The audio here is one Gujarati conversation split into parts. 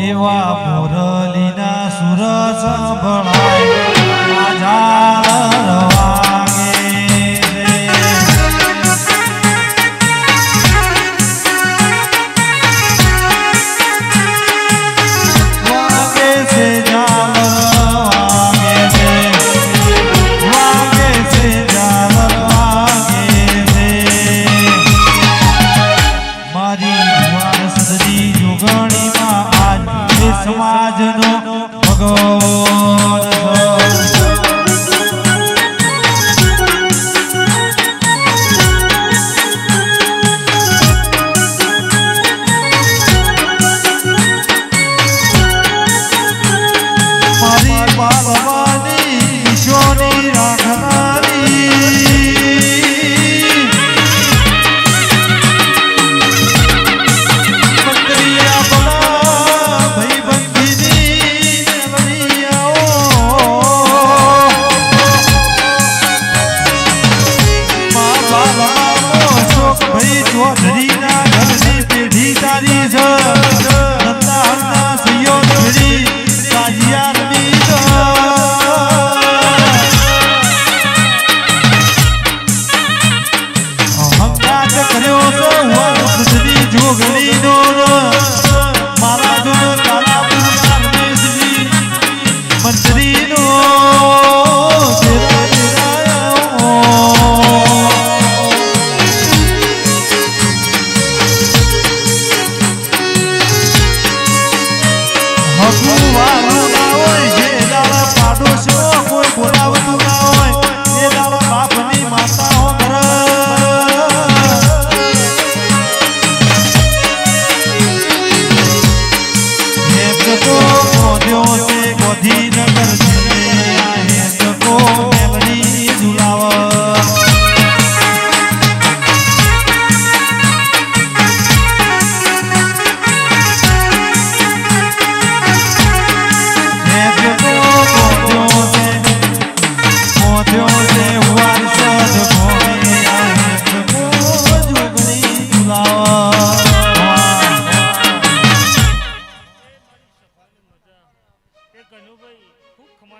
એવા મોરલીના સુર સંભળાય આઝાદ સમાજનો ભગવાન. મારી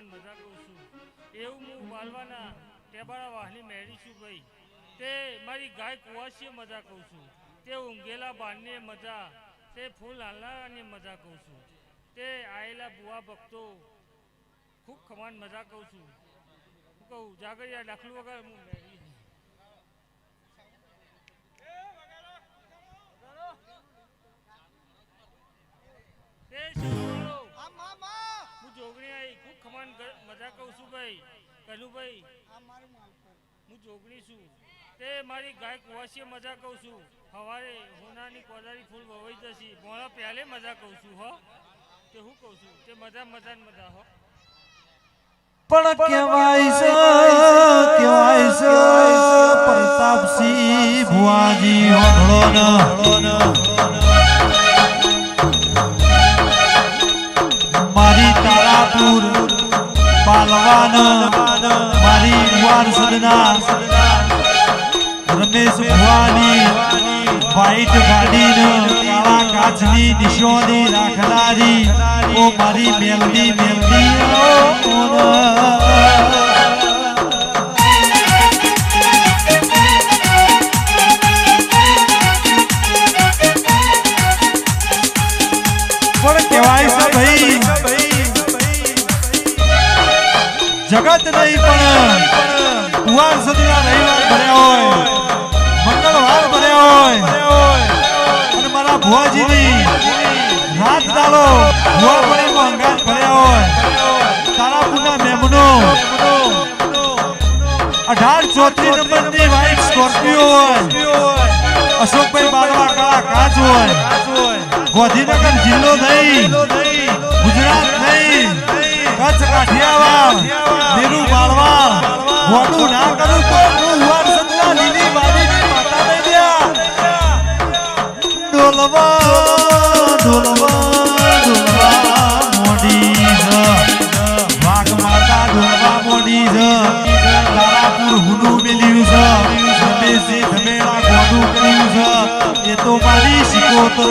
ખમાન મજા કહું છું. એવું હું બાલવાના ટેબાળા વાહની મેળી છું ભાઈ. તે મારી ગાય કુવાસીએ મજા કહું છું. તે ઊંઘેલા બાણને મજા, તે ફૂલ હાલનારાની મજા કહું છું. તે આયેલા બુવા ભક્તો, ખૂબ ખમાન મજા કહું છું. હું કહું, જાગરિયા, દાખલું વગર હું મેળી તે જોગણી ખૂબ ખમાન મજા કહું છું ભાઈ. કનુભાઈ હું જોગણી છું. તે મારી ગાય કુવાસીએ મજા કહું છું. સવારે હોનાની કોદારી ફૂલ વવાઈ જશે. મોડા પહેલે મજા કહું છું હો. તે હું કહું છું? તે મજા મજા ને મજા હો. પણ કહેવાય છે કહેવાય છે પ્રતાપસિંહ ભુવાજી હળો મારી તારાપુર પાલવાન, મારી વારસદના રમેશ ભુવાની, વ્હાઈટ ગાડીને, કાળા નિશોની રાખનારી, ઓ મારી મેલડી મેલડી પણ કુવાર સદીના રવિવાર ભર્યા હોય, મંગળવાર ભર્યા હોય, અને મારા ભુવાજીની રાત દાડો ભુવા પડીમાં અંગાત ભર્યા હોય. તારાપુરના મેમનો. અઢાર ચોત્રીસ નંબરની વ્હાઈટ સ્કોર્પિયો હોય, અશોકભાઈ બારવા કાળા કાચ હોય, ગોધીનગર જિલ્લો થઈ ગુજરાત નહીં કચ્છ કાઠિયાવાડ મેરુ માળવા મોટું ના કરું તો હું વાર છે છે રમેશજી ધમેડા ગોડું તો મારી શિકોતર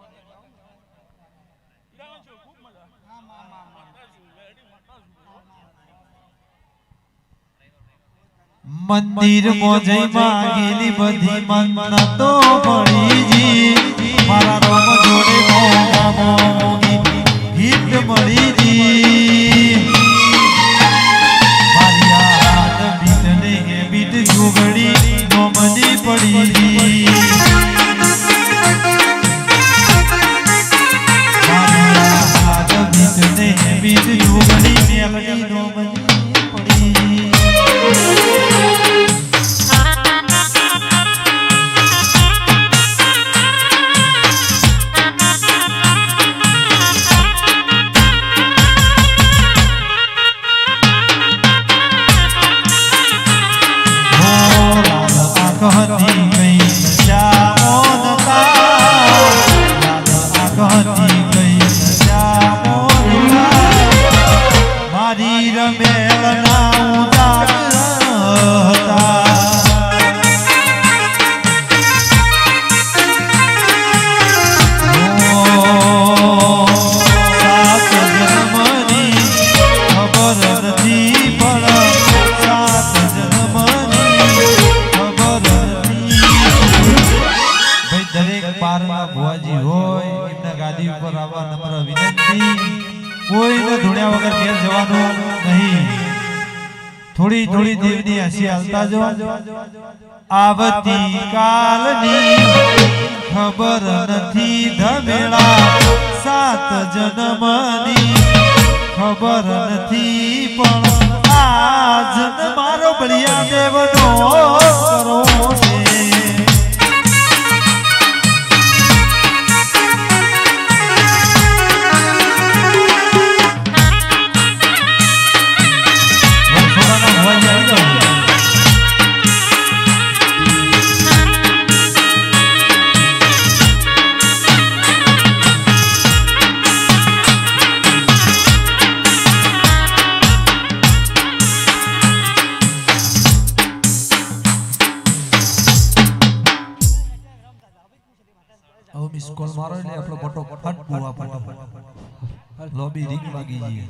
તેરા મંદિર મોજઈ માંગેલી બધી મન્નતો મળીજી મારા રોમ જોડે મોગા મળીજી મારી હાથ બીટ ને બીટ જોગડી નોમની પડીજી. મેલડી નોમની દરેક ભુવાજી હોય, એમના ગાદી ઉપર આવવા નમ્ર વિનંતી. કોઈને ધૂણ્યા વગર ઘેર જવાનું નહીં. થોડી થોડી દેવની હસી હાલતા જો. આવતી કાલની ખબર નથી ધમેળા સાત જન્મની હવે મિસ કોલ મારો એટલે આપણો ફોટો ફટ પૂવા પડે લોબી રીંગ વાગી ગઈ.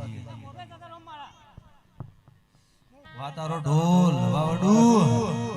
વાતારો ઢોલ વાવડું.